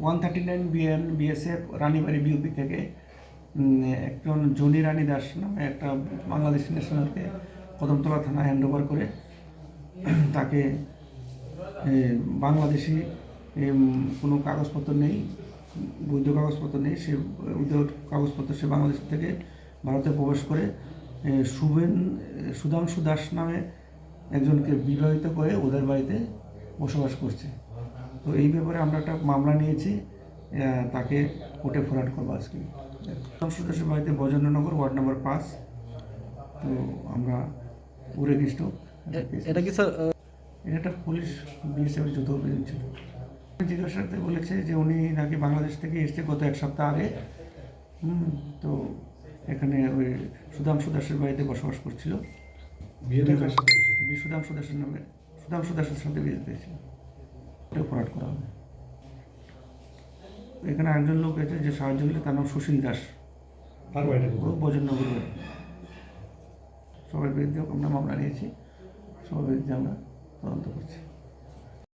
One thirty nine BN BSF Ranibari BOP থেকে একজন Johnny রানী দাস নামে একটা বাংলাদেশি ন্যাশনালকে কদমতলা থানায় হ্যান্ড ওভার করে তাকে বাংলাদেশি কোনো কাগজপত্র নেই বৈধ কাগজপত্র নেই, সে উইদাউট কাগজপত্র সে বাংলাদেশ থেকে ভারতে প্রবেশ করে শুভেন সুধাংশু দাস নামে একজনকে বিবাহিত করে ওদের বাড়িতে বসবাস করছে। তো এই ব্যাপারে আমরা একটা মামলা নিয়েছি তাকে কোর্টে ফরওয়ার্ড করব আজকে। সুধাংশু দাসের বাড়িতে বজেন্দ্রনগর ওয়ার্ড নাম্বার পাঁচ। তো আমরা উরেগিষ্ট এটা কি স্যার এটা একটা পুলিশ বিএসএফের যুদ্ধ অভিযান ছিল। জিজ্ঞাসাতে বলেছে যে উনি নাকি বাংলাদেশ থেকে এসছে গত এক সপ্তাহ আগে। হুম, তো এখানে ওই সুধাংশু দাসের বাড়িতে বসবাস করছিল। বিয়েটা কার সাথে হয়েছে? বি- সুধাংশু দাসের নামে সুধাংশু দাসের সাথে বিয়ে দিয়েছিল। এটা অপরাধ করা হবে এখানে একজন লোক আছে যে সাহায্য করলে তার নাম সুশীল দাস। বাড়ি। সবার বিরুদ্ধে আমরা মামলা নিয়েছি। সবাই বিরুদ্ধে আমরা তদন্ত করছি।